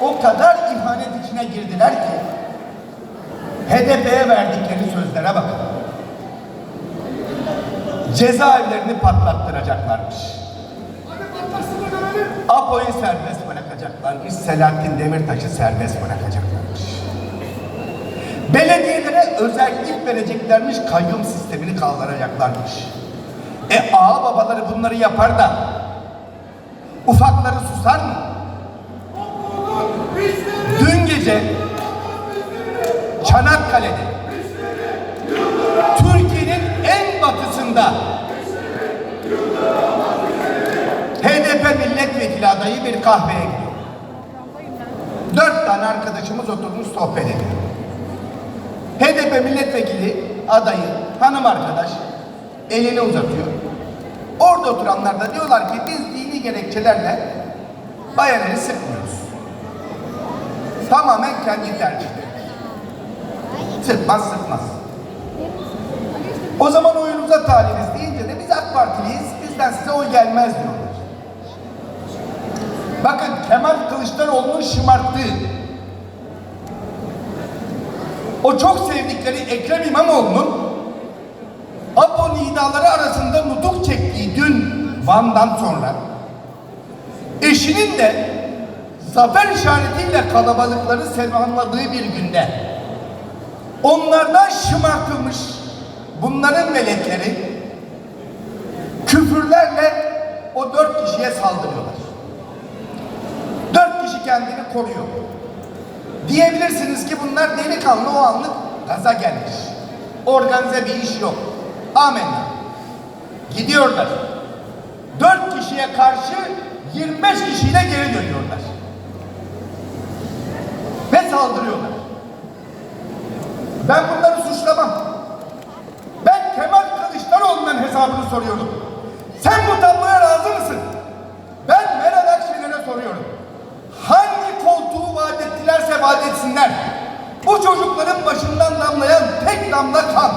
o kadar ihanet içine girdiler ki HDP'ye verdikleri sözlere bakın. Cezaevlerini patlattıracaklarmış. Apo'yu serbest bırakacaklarmış. Selahattin Demirtaş'ı serbest bırakacaklarmış. Belediyelere özellik vereceklermiş. Kayyum sistemini kaldıracaklarmış. E ağa babaları bunları yapar da ufakları susar mı? Gece Çanakkale'de Türkiye'nin en batısında HDP milletvekili adayı bir kahveye gidiyor. Dört tane arkadaşımız oturmuş sohbet ediyor. HDP milletvekili adayı hanım arkadaş elini uzatıyor. Orada oturanlar da diyorlar ki biz dini gerekçelerle bayanları sıkmıyoruz. Tamamen kendi tercihleri. Sıkmaz sıkmaz. O zaman oyunuza talibiz deyince de biz AK Partiliyiz, bizden size oy gelmez diyorlar. Bakın Kemal Kılıçdaroğlu'nun şımarttığı, o çok sevdikleri Ekrem İmamoğlu'nun Apo nidaları arasında nutuk çektiği dün Van'dan sonra eşinin de zafer işaretiyle kalabalıkları selamladığı bir günde onlardan şımartılmış bunların melekleri küfürlerle o dört kişiye saldırıyorlar. Dört kişi kendini koruyor. Diyebilirsiniz ki bunlar delikanlı o anlık gaza gelmiş. Organize bir iş yok. Amenna. Gidiyorlar. Dört kişiye karşı 25 kişiyle geri dönüyorlar. Saldırıyorlar. Ben bunları suçlamam. Ben Kemal Kılıçdaroğlu'ndan hesabını soruyorum. Sen bu tabloya razı mısın? Ben Meral Akşener'e soruyorum. Hangi koltuğu vaat ettilerse vaat etsinler. Bu çocukların başından damlayan tek damla kan.